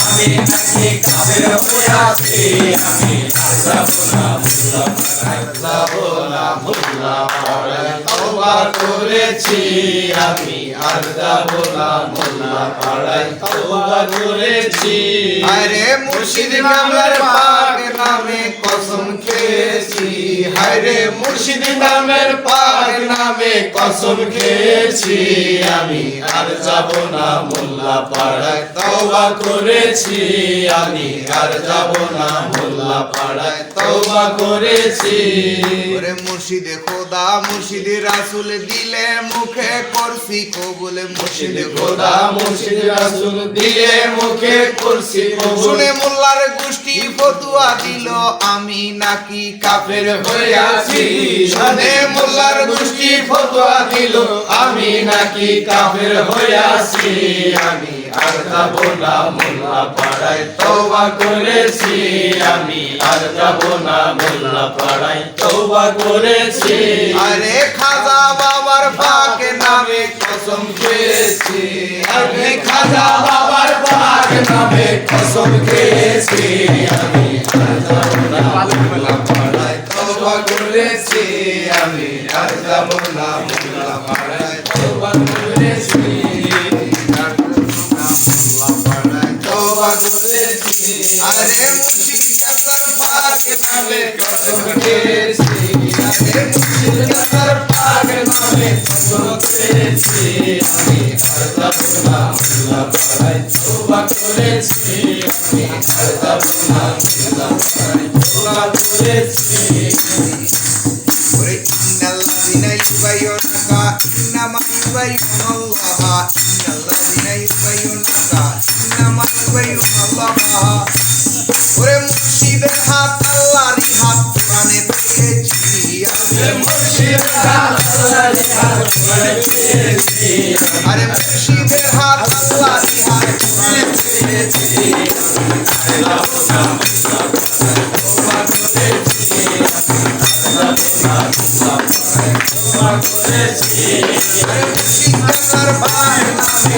আমি নাকি কাফের করেছি আমি না মোল্লা পাড়ায় তওবা করেছি। আরে মুর্শিদ নামে কসম খেয়েছি। হায়রে মুর্শিদ নামের পাক নামে কসম খেয়েছি। আমি আর যাব না মোল্লা পাড়ায় তওবা করেছি। আমি আর যাব না মোল্লা পাড়ায় তওবা করেছি। ওরে মুর্শিদে, খোদা মুর্শিদে, রাসূল দিলে মুখে করছি কবুল মুর্শিদে, খোদা মুর্শিদে, রাসূল দিলে মুখে করছি শুনে মোল্লার গোষ্ঠী ফতুয়া দিল, আমি নাকি কাফের হইয়াছি শুনে মোল্লার গোষ্ঠী ফতুয়া দিল, আমি নাকি কাফের হইয়াছি আমি আর যাব না মোল্লা পাড়ায় তওবা করেছি আমি। আর যাব না মোল্লা পাড়ায় তওবা করেছি। আরে খাজা বাবার পাক নামে কসম খেয়েছি। আমি খাজা বাবার পাক নামে কসম খেয়েছি আমি। আর যাব না মোল্লা পাড়ায় তওবা করেছি আমি। আর যাব না মোল্লা পাড়ায় তওবা আরে মুর্শিদ কাসার পাক নামে কসম খেয়েছি আরে মুর্শিদ কাসার পাক নামে কসম খেয়েছি আমি আর যাব না মোল্লা পাড়ায় তওবা করেছি আমি আর যাব না মোল্লা পাড়ায় তওবা করেছি ওরে ইন্নাল্লাযিনা ইউবাইয়ুনাকা ইন্নামা ইউবাইয়ুনাল্লাহ ইন্নাল্লাযিনা ইউবাইয়ুনাকা ইন্নামা ইউবাইয়ুনাল্লাহ আরে মুর্শিদের হাত আল্লাহরই হাত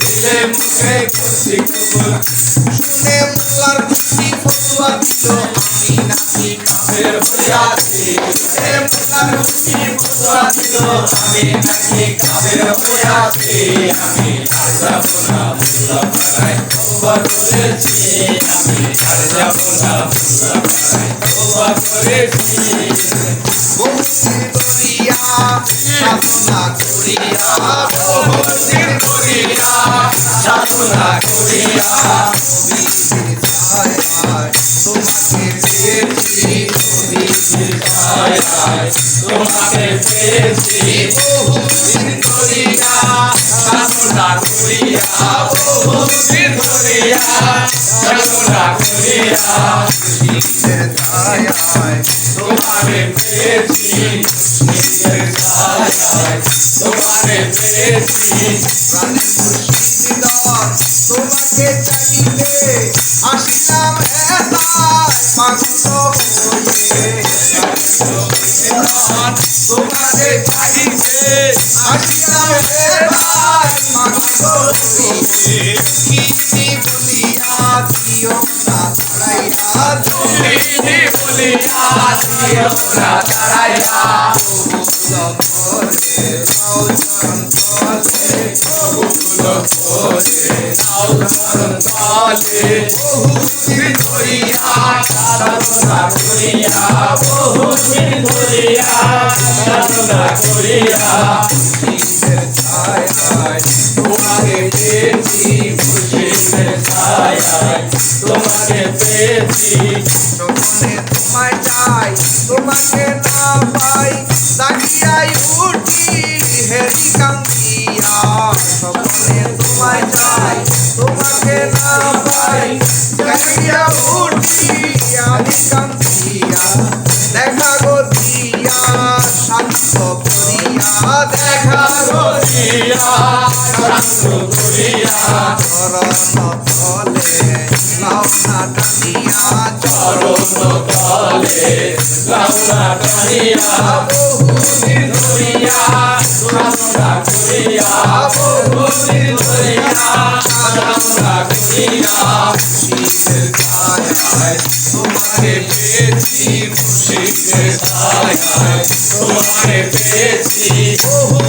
দিলে মুখে করছি শুনে মোল্লার গুষ্টি ফতুয়া দিল আমি নাকি হইয়াছি শুনে মোল্লার গুষ্টি ফতুয়া দিল আমি তোমাকে পেয়েছি নবীর ছায়ায় তোমাকে পেয়েছি বহুদিন করিয়া সাধনা করিয়া বহুদিন করিয়া সাধনা তোমাকে চাইলে পাগল হয়ে তোমাকে চাইলে আসিলাম এতায় পাগল হয়ে কি বলিয়া দিও না তারাইয়া তুমি বলিয়া দিও না তারাইয়া তোমাকে পেয়েছি যখনে তোমায় চাই তোমাকে না পাই তাকিয়াই উঠি হেরি কান্দিয়া স্বপ্নে তোমায় চাই তোমাকে না পাই কাহিয়া উঠি আমি করিয়া শান্ত করিয়া চরণ তলে লাউনা টানিয়া চরণ তলে লাউনা টানিয়া বহুদিন করিয়া সাধনা করিয়া বহুদিন ধরিয়া সাধনা করিয়া শীতের ছায়ায় তোমাকে পেয়েছি শীতের ছায়ায় তোমাকে পেয়েছি বহুদিন